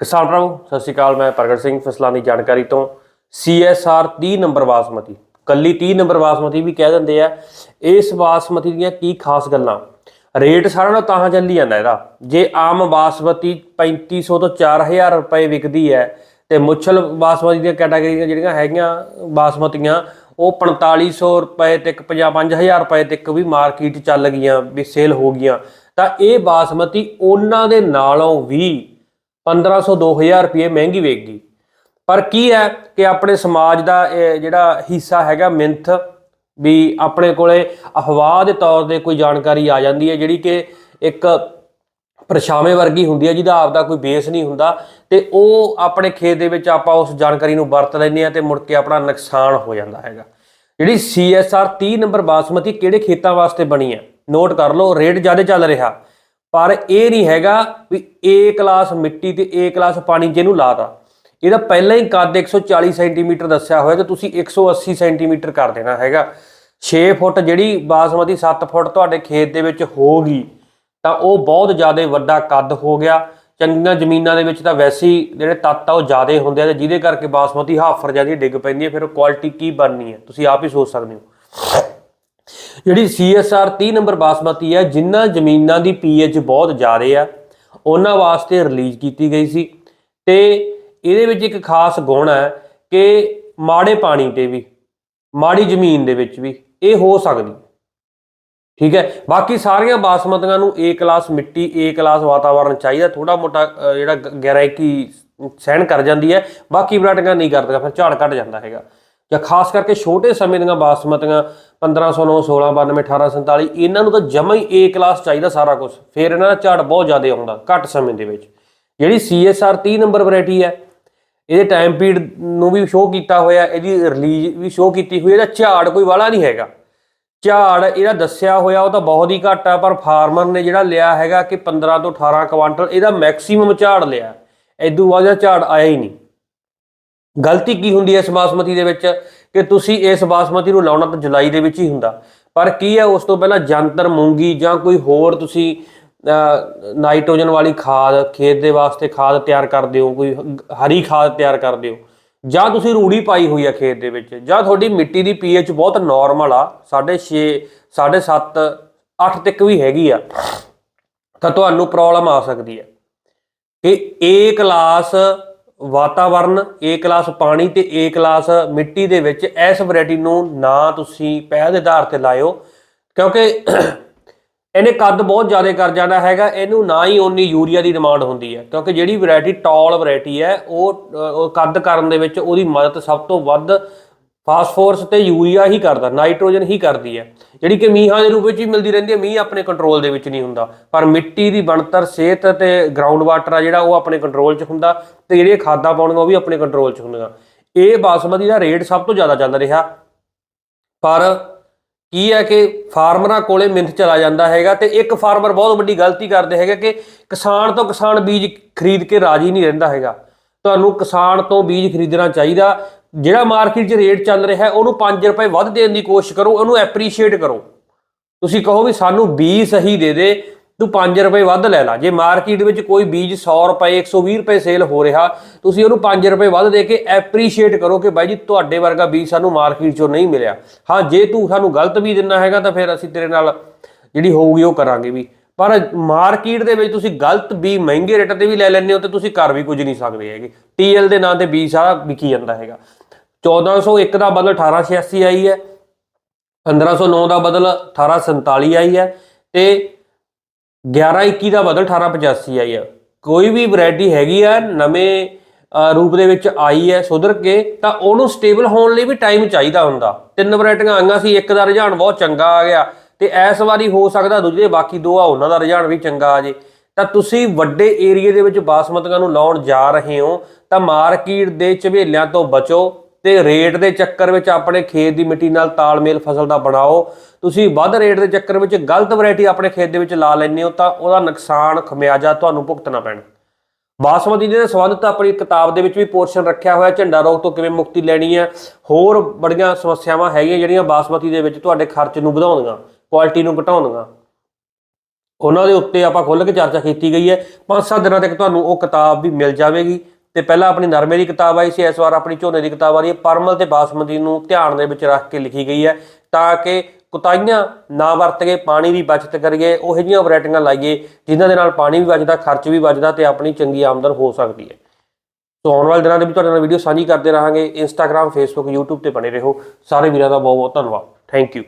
ਕਿਸਾਨ ਭਰਾਵੋ, ਸਤਿ ਸ਼੍ਰੀ ਅਕਾਲ, ਮੈਂ ਪ੍ਰਗਟ ਸਿੰਘ ਫਸਲਾਂ ਦੀ ਜਾਣਕਾਰੀ ਤੋਂ। CSR 30 ਨੰਬਰ ਬਾਸਮਤੀ, ਕੱਲੀ 30 ਨੰਬਰ ਬਾਸਮਤੀ ਵੀ ਕਹਿ ਦਿੰਦੇ ਆ। ਇਸ ਬਾਸਮਤੀ ਦੀਆਂ ਕੀ ਖਾਸ ਗੱਲਾਂ? ਰੇਟ ਸਾਰਿਆਂ ਨਾਲੋਂ ਤਾਂ ਚੱਲੀ ਜਾਂਦਾ ਇਹਦਾ। ਜੇ ਆਮ ਬਾਸਮਤੀ 3500 ਤੋਂ 4000 ਰੁਪਏ ਵਿਕਦੀ ਹੈ, ਤੇ ਮੁੱਛਲ ਬਾਸਮਤੀ ਦੀਆਂ ਕੈਟਾਗਰੀਆਂ ਜਿਹੜੀਆਂ ਹੈਗੀਆਂ ਬਾਸਮਤੀਆਂ, ਉਹ 4500 ਰੁਪਏ ਤੱਕ 5000 ਰੁਪਏ ਤੱਕ ਵੀ ਮਾਰਕੀਟ ਚੱਲ ਗਈਆਂ, ਵੀ ਸੇਲ ਹੋ ਗਈਆਂ। ਤਾਂ ਇਹ ਬਾਸਮਤੀ ਉਹਨਾਂ ਦੇ ਨਾਲੋਂ ਵੀ 1500 2000 ਰੁਪਏ ਮਹਿੰਗੀ ਵੇਚਦੀ। ਪਰ ਕੀ ਹੈ ਕਿ ਆਪਣੇ ਸਮਾਜ ਦਾ ਇਹ ਜਿਹੜਾ ਹਿੱਸਾ ਹੈਗਾ ਮਿੰਥ, ਵੀ ਆਪਣੇ ਕੋਲੇ ਅਫਵਾਹ ਦੇ ਤੌਰ ਤੇ ਕੋਈ ਜਾਣਕਾਰੀ ਆ ਜਾਂਦੀ ਹੈ, ਜਿਹੜੀ ਕਿ ਇੱਕ ਪਰਛਾਵੇਂ ਵਰਗੀ ਹੁੰਦੀ ਹੈ, ਜਿਹਦਾ ਆਪਦਾ ਕੋਈ ਬੇਸ ਨਹੀਂ ਹੁੰਦਾ ਤੇ ਉਹ ਆਪਣੇ ਖੇਤ ਦੇ ਵਿੱਚ ਆਪਾਂ ਉਸ ਜਾਣਕਾਰੀ ਨੂੰ ਵਰਤ ਲੈਂਦੇ ਆ ਤੇ ਮੁੜ ਕੇ ਆਪਣਾ ਨੁਕਸਾਨ ਹੋ ਜਾਂਦਾ ਹੈਗਾ। ਜਿਹੜੀ CSR 30 ਨੰਬਰ ਬਾਸਮਤੀ ਕਿਹੜੇ ਖੇਤਾਂ ਵਾਸਤੇ ਬਣੀ ਹੈ? ਨੋਟ ਕਰ ਲਓ, ਰੇਟ ਜ਼ਿਆਦਾ ਚੱਲ ਰਿਹਾ। ਪਰ ਇਹ ਨਹੀਂ ਹੈਗਾ ਵੀ A ਕਲਾਸ ਮਿੱਟੀ ਤੇ A ਕਲਾਸ ਪਾਣੀ ਜਿਹਨੂੰ ਲਾਤਾ। ਇਹਦਾ ਪਹਿਲਾਂ ਹੀ ਕੱਦ 140 ਸੈਂਟੀਮੀਟਰ ਦੱਸਿਆ ਹੋਇਆ ਤੇ ਤੁਸੀਂ 180 ਸੈਂਟੀਮੀਟਰ ਕਰ ਦੇਣਾ ਹੈਗਾ। 6 ਫੁੱਟ ਜਿਹੜੀ ਬਾਸਮਤੀ 7 ਫੁੱਟ ਤੁਹਾਡੇ ਖੇਤ ਦੇ ਵਿੱਚ ਹੋਗੀ ਤਾਂ ਉਹ ਬਹੁਤ ਜ਼ਿਆਦਾ ਵੱਡਾ ਕੱਦ ਹੋ ਗਿਆ। ਚੰਗੀਆਂ ਜ਼ਮੀਨਾਂ ਦੇ ਵਿੱਚ ਤਾਂ ਵੈਸੇ ਹੀ ਜਿਹੜੇ ਤੱਤ ਆ ਉਹ ਜ਼ਿਆਦਾ ਹੁੰਦੇ ਆ ਤੇ ਜਿਹਦੇ ਕਰਕੇ ਬਾਸਮਤੀ ਹਾਫਰ ਜਾਂਦੀ ਡਿੱਗ ਪੈਂਦੀ ਹੈ ਫਿਰ ਕੁਆਲਿਟੀ ਕੀ ਬਣਨੀ ਹੈ ਤੁਸੀਂ ਆਪ ਹੀ ਸੋਚ ਸਕਦੇ ਹੋ। ਜਿਹੜੀ CSR 30 ਨੰਬਰ ਬਾਸਮਤੀ ਹੈ ਜਿਨ੍ਹਾਂ ਜ਼ਮੀਨਾਂ ਦੀ pH ਬਹੁਤ ਜ਼ਿਆਦਾ ਆ, ਉਹਨਾਂ ਵਾਸਤੇ ਰਿਲੀਜ਼ ਕੀਤੀ ਗਈ ਸੀ। ਤੇ ਇਹਦੇ ਵਿੱਚ ਇੱਕ ਖਾਸ ਗੁਣ ਹੈ ਕਿ ਮਾੜੇ ਪਾਣੀ ਤੇ ਵੀ, ਮਾੜੀ ਜ਼ਮੀਨ ਦੇ ਵਿੱਚ ਵੀ ਇਹ ਹੋ ਸਕਦੀ ਠੀਕ ਹੈ, ਬਾਕੀ ਸਾਰੀਆਂ ਬਾਸਮਤੀਆਂ ਨੂੰ A ਕਲਾਸ ਮਿੱਟੀ, A ਕਲਾਸ ਵਾਤਾਵਰਣ ਚਾਹੀਦਾ ਥੋੜਾ ਮੋਟਾ ਜਿਹੜਾ ਗ- ਗਹਿਰਾਈ ਸਹਿਣ ਕਰ ਜਾਂਦੀ ਹੈ, ਬਾਕੀ ਵਰਾਇਟੀਆਂ ਨਹੀਂ ਕਰਦੀਆਂ, ਫਿਰ ਝਾੜ ਘਟ ਜਾਂਦਾ ਹੈਗਾ। ਜਾਂ ਖਾਸ ਕਰਕੇ ਛੋਟੇ ਸਮੇਂ ਦੀਆਂ ਬਾਸਮਤੀਆਂ 1509 16 92 1847 ਇਹਨਾਂ ਨੂੰ ਤਾਂ ਜਮਾ ਹੀ A ਕਲਾਸ ਚਾਹੀਦਾ ਸਾਰਾ ਕੁਝ ਫਿਰ ਇਹਨਾਂ ਦਾ ਝਾੜ ਬਹੁਤ ਜ਼ਿਆਦਾ ਆਉਂਦਾ, ਘੱਟ ਸਮੇਂ ਦੇ ਵਿੱਚ। ਜਿਹੜੀ CSR 30 ਨੰਬਰ ਵੈਰਾਈਟੀ ਹੈ, ਇਹਦੇ ਟਾਈਮ ਪੀਰੀਅਡ ਨੂੰ ਵੀ ਸ਼ੋਅ ਕੀਤਾ ਹੋਇਆ, ਇਹਦੀ ਰਿਲੀਜ਼ ਵੀ ਸ਼ੋਅ ਕੀਤੀ ਹੋਈ ਇਹਦਾ ਝਾੜ ਕੋਈ ਵਾਲਾ ਨਹੀਂ ਹੈਗਾ। ਝਾੜ ਇਹਦਾ ਦੱਸਿਆ ਹੋਇਆ ਉਹ ਤਾਂ ਬਹੁਤ ਹੀ ਘੱਟ ਆ, ਪਰ ਫਾਰਮਰ ਨੇ ਜਿਹੜਾ ਲਿਆ ਹੈਗਾ ਕਿ 15 ਤੋਂ 18 ਕੁਆਂਟਲ, ਇਹਦਾ ਮੈਕਸਿਮਮ ਝਾੜ ਲਿਆ। ਐਦੂ ਬਾਅਦ ਇਹਦਾ ਝਾੜ ਆਇਆ ਹੀ ਨਹੀਂ। ਗਲਤੀ ਕੀ ਹੁੰਦੀ ਹੈ ਇਸ ਬਾਸਮਤੀ ਦੇ ਵਿੱਚ? ਕਿ ਤੁਸੀਂ ਇਸ ਬਾਸਮਤੀ ਨੂੰ ਲਾਉਣਾ ਤਾਂ ਜੁਲਾਈ ਦੇ ਵਿੱਚ ਹੀ ਹੁੰਦਾ। ਪਰ ਕੀ ਹੈ ਉਸ ਤੋਂ ਪਹਿਲਾਂ ਜੰਤਰ, ਮੂੰਗੀ ਜਾਂ ਕੋਈ ਹੋਰ ਤੁਸੀਂ ਨਾਈਟ੍ਰੋਜਨ ਵਾਲੀ ਖਾਦ, ਖੇਤ ਦੇ ਵਾਸਤੇ ਖਾਦ ਤਿਆਰ ਕਰਦੇ ਹੋ, ਕੋਈ ਹਰੀ ਖਾਦ ਤਿਆਰ ਕਰਦੇ ਹੋ, ਜਾਂ ਤੁਸੀਂ ਰੂੜੀ ਪਾਈ ਹੋਈ ਆ ਖੇਤ ਦੇ ਵਿੱਚ, ਜਾਂ ਤੁਹਾਡੀ ਮਿੱਟੀ ਦੀ ਪੀਐਚ ਬਹੁਤ ਨਾਰਮਲ ਆ 6.5 7.5 8 ਤੱਕ ਵੀ ਹੈਗੀ ਆ, ਤਾਂ ਤੁਹਾਨੂੰ ਪ੍ਰੋਬਲਮ ਆ ਸਕਦੀ ਹੈ। ਕਿ A ਕਲਾਸ ਵਾਤਾਵਰਨ, A ਕਲਾਸ ਪਾਣੀ ਤੇ A ਕਲਾਸ ਮਿੱਟੀ ਦੇ ਵਿੱਚ ਇਸ ਵੈਰਾਈਟੀ ਨੂੰ ਨਾ ਤੁਸੀਂ ਪਹਿਲ ਦੇ ਆਧਾਰ ਤੇ ਲਾਇਓ, ਕਿਉਂਕਿ ਇਹਨੇ ਕੱਦ ਬਹੁਤ ਜ਼ਿਆਦਾ ਕਰ ਜਾਣਾ ਹੈਗਾ, ਇਹਨੂੰ ਨਾ ਹੀ ਓਨੀ ਯੂਰੀਆ ਦੀ ਡਿਮਾਂਡ ਹੁੰਦੀ ਹੈ, ਕਿਉਂਕਿ ਜਿਹੜੀ ਵੈਰਾਈਟੀ ਟਾਲ ਵੈਰਾਈਟੀ ਹੈ ਉਹ ਕੱਦ ਕਰਨ ਦੇ ਵਿੱਚ ਉਹਦੀ ਮਦਦ ਸਭ ਤੋਂ ਵੱਧ ਫਾਸਫੋਰਸ ਤੇ ਯੂਰੀਆ ਹੀ ਕਰਦਾ, ਨਾਈਟ੍ਰੋਜਨ ਹੀ ਕਰਦੀ ਹੈ। ਜਿਹੜੀ ਕਿ ਮੀਂਹਾਂ ਦੇ ਰੂਪ ਵਿੱਚ ਹੀ ਮਿਲਦੀ ਰਹਿੰਦੀ ਹੈ, ਮੀਂਹ ਆਪਣੇ ਕੰਟਰੋਲ ਦੇ ਵਿੱਚ ਨਹੀਂ ਹੁੰਦਾ। ਪਰ ਮਿੱਟੀ ਦੀ ਬਣਤਰ, ਸਿਹਤ ਤੇ ਗਰਾਊਂਡ ਵਾਟਰ ਆ ਜਿਹੜਾ, ਉਹ ਆਪਣੇ ਕੰਟਰੋਲ 'ਚ ਹੁੰਦਾ ਤੇ ਜਿਹੜੀਆਂ ਖਾਦਾਂ ਪਾਉਣੀਆਂ, ਉਹ ਵੀ ਆਪਣੇ ਕੰਟਰੋਲ 'ਚ ਹੁੰਦੀਆਂ। ਇਹ ਬਾਸਮਤੀ ਦਾ ਰੇਟ ਸਭ ਤੋਂ ਜ਼ਿਆਦਾ ਚੱਲ ਰਿਹਾ। ਪਰ ਕੀ ਹੈ ਕਿ ਫਾਰਮਰਾਂ ਕੋਲੇ ਮਿੰਥ ਚਲਾ ਜਾਂਦਾ ਹੈਗਾ ਤੇ ਇੱਕ ਫਾਰਮਰ ਬਹੁਤ ਵੱਡੀ ਗਲਤੀ ਕਰਦੇ ਹੈਗੇ ਕਿ ਕਿਸਾਨ ਤੋਂ ਕਿਸਾਨ ਬੀਜ ਖਰੀਦ ਕੇ ਰਾਜੀ ਨਹੀਂ ਰਹਿੰਦਾ ਹੈਗਾ। ਤੁਹਾਨੂੰ ਕਿਸਾਨ ਤੋਂ ਬੀਜ ਖਰੀਦਣਾ ਚਾਹੀਦਾ ਜਿਹੜਾ ਮਾਰਕੀਟ 'ਚ ਰੇਟ ਚੱਲ ਰਿਹਾ ਉਹਨੂੰ 5 ਰੁਪਏ ਵੱਧ ਦੇਣ ਦੀ ਕੋਸ਼ਿਸ਼ ਕਰੋ, ਉਹਨੂੰ ਐਪਰੀਸ਼ੀਏਟ ਕਰੋ। ਤੁਸੀਂ ਕਹੋ ਵੀ ਸਾਨੂੰ ਬੀਜ ਸਹੀ ਦੇ ਦੇ, ਤੂੰ 5 ਰੁਪਏ ਵੱਧ ਲੈ ਲੈ। ਜੇ ਮਾਰਕੀਟ ਵਿੱਚ ਕੋਈ ਬੀਜ 100 ਰੁਪਏ 120 ਰੁਪਏ ਸੇਲ ਹੋ ਰਿਹਾ, ਤੁਸੀਂ ਉਹਨੂੰ 5 ਰੁਪਏ ਵੱਧ ਦੇ ਕੇ ਐਪਰੀਸ਼ੀਏਟ ਕਰੋ ਕਿ ਬਾਈ ਜੀ, ਤੁਹਾਡੇ ਵਰਗਾ ਬੀਜ ਸਾਨੂੰ ਮਾਰਕੀਟ 'ਚੋਂ ਨਹੀਂ ਮਿਲਿਆ। ਹਾਂ, ਜੇ ਤੂੰ ਸਾਨੂੰ ਗਲਤ ਬੀਜ ਦਿੰਨਾ ਹੈਗਾ, ਤਾਂ ਫਿਰ ਅਸੀਂ ਤੇਰੇ ਨਾਲ ਜਿਹੜੀ ਹੋਊਗੀ, ਉਹ ਕਰਾਂਗੇ ਵੀ। ਪਰ ਮਾਰਕੀਟ ਦੇ ਵਿੱਚ ਤੁਸੀਂ ਗਲਤ ਬੀ ਮਹਿੰਗੇ ਰੇਟ ਤੇ ਵੀ ਲੈ ਲੈਂਦੇ ਹੋ, ਤੇ ਤੁਸੀਂ ਕਰ ਵੀ ਕੁਝ ਨਹੀਂ ਸਕਦੇ ਹੈਗੇ। ਟੀਐਲ ਦੇ ਨਾਂ ਤੇ ਬੀਜ ਸਾਰਾ ਵਿਕੀ ਜਾਂਦਾ ਹੈਗਾ। 1401 ਦਾ ਬਦਲ 1886 ਆਈ ਹੈ 1509 ਦਾ ਬਦਲ 1847 ਆਈ ਹੈ ਤੇ 1121 ਦਾ ਬਦਲ 1885 ਆਈ ਹੈ। ਕੋਈ ਵੀ ਵੈਰਾਈਟੀ ਹੈਗੀ ਆ, ਨਵੇਂ ਰੂਪ ਦੇ ਵਿੱਚ ਆਈ ਹੈ ਸੁਧਰ ਕੇ, ਤਾਂ ਉਹਨੂੰ ਸਟੇਬਲ ਹੋਣ ਲਈ ਵੀ ਟਾਈਮ ਚਾਹੀਦਾ ਹੁੰਦਾ। ਤਿੰਨ ਵੈਰਾਈਟੀਆਂ ਆਈਆਂ ਸੀ, ਇੱਕ ਦਾ ਰੁਝਾਨ ਬਹੁਤ ਚੰਗਾ ਆ ਗਿਆ ਤੇ ਇਸ ਵਾਰੀ ਹੋ ਸਕਦਾ ਦੂਜੇ, ਬਾਕੀ ਦੋ ਆ ਉਹਨਾਂ ਦਾ ਰੁਝਾਨ ਵੀ ਚੰਗਾ ਆ ਜੇ। ਤਾਂ ਤੁਸੀਂ ਵੱਡੇ ਏਰੀਏ ਦੇ ਵਿੱਚ ਬਾਸਮਤੀਆਂ ਨੂੰ ਲਾਉਣ ਜਾ ਰਹੇ ਹੋ, ਤਾਂ ਮਾਰਕੀਟ ਦੇ ਝਵੇਲਿਆਂ ਤੋਂ ਬਚੋ। ਤੇ ਰੇਟ ਦੇ ਚੱਕਰ ਵਿੱਚ ਆਪਣੇ ਖੇਤ ਦੀ ਮਿੱਟੀ ਨਾਲ ਤਾਲਮੇਲ ਫਸਲ ਦਾ ਬਣਾਓ। ਤੁਸੀਂ ਵੱਧ ਰੇਟ ਦੇ ਚੱਕਰ ਵਿੱਚ ਗਲਤ ਵੈਰਾਈਟੀ ਆਪਣੇ ਖੇਤ ਦੇ ਵਿੱਚ ਲਾ ਲੈਂਦੇ ਹੋ ਤਾਂ ਉਹਦਾ ਨੁਕਸਾਨ ਖਮਿਆਜਾ ਤੁਹਾਨੂੰ ਭੁਗਤਣਾ ਪੈਣਾ। ਬਾਸਮਤੀ ਦੇ ਸੰਬੰਧਿਤ ਆਪਣੀ ਕਿਤਾਬ ਦੇ ਵਿੱਚ ਵੀ ਪੋਰਸ਼ਨ ਰੱਖਿਆ ਹੋਇਆ, ਝੰਡਾ ਰੋਗ ਤੋਂ ਕਿਵੇਂ ਮੁਕਤੀ ਲੈਣੀ ਹੈ। ਹੋਰ ਬੜੀਆਂ ਸਮੱਸਿਆਵਾਂ ਹੈਗੀਆਂ ਜਿਹੜੀਆਂ ਬਾਸਮਤੀ ਦੇ ਵਿੱਚ ਤੁਹਾਡੇ ਖਰਚ ਨੂੰ ਵਧਾਉਂਦੀਆਂ, ਕੁਆਲਿਟੀ ਨੂੰ ਘਟਾਉਂਦੀਆਂ। ਉਹਨਾਂ ਦੇ ਉੱਤੇ ਆਪਾਂ ਖੁੱਲ੍ਹ ਕੇ ਚਰਚਾ ਕੀਤੀ ਗਈ ਹੈ। ਪੰਜ ਸੱਤ ਦਿਨਾਂ ਤੱਕ ਤੁਹਾਨੂੰ ਉਹ ਕਿਤਾਬ ਵੀ ਮਿਲ ਜਾਵੇਗੀ। ਤੇ ਪਹਿਲਾਂ ਆਪਣੀ ਨਰਮੇ ਦੀ ਕਿਤਾਬ ਆਈ ਸੀ, ਇਸ ਵਾਰ ਆਪਣੀ ਝੋਨੇ ਦੀ ਕਿਤਾਬ ਆ ਰਹੀ ਹੈ। ਪਰਮਲ ਤੇ ਬਾਸਮਤੀ ਨੂੰ ਧਿਆਨ ਦੇ ਵਿੱਚ ਰੱਖ ਕੇ ਲਿਖੀ ਗਈ ਹੈ ਤਾਂ ਕਿ ਕੁਤਾਈਆਂ ਨਾ ਵਰਤ ਕੇ ਪਾਣੀ ਦੀ ਬਚਤ ਕਰੀਏ, ਉਹੋ ਜਿਹੀਆਂ ਵੈਰਾਈਟੀਆਂ ਲਾਈਏ, ਜਿਨ੍ਹਾਂ ਦੇ ਨਾਲ ਪਾਣੀ ਵੀ ਬਚਦਾ, ਖਰਚ ਵੀ ਬਚਦਾ ਤੇ ਆਪਣੀ ਚੰਗੀ ਆਮਦਨ ਹੋ ਸਕਦੀ ਹੈ। ਸੋ ਆਉਣ ਵਾਲੇ ਦਿਨਾਂ ਦੇ ਵਿੱਚ ਤੁਹਾਡੇ ਨਾਲ ਵੀਡੀਓ ਸਾਂਝੀ ਕਰਦੇ ਰਹਾਂਗੇ। ਇੰਸਟਾਗ੍ਰam ਫੇਸਬੁੱਕ YouTube ਤੇ ਬਣੇ ਰਹੋ। ਸਾਰੇ ਵੀਰਾਂ ਦਾ ਬਹੁਤ ਬਹੁਤ ਧੰਨਵਾਦ। Thank you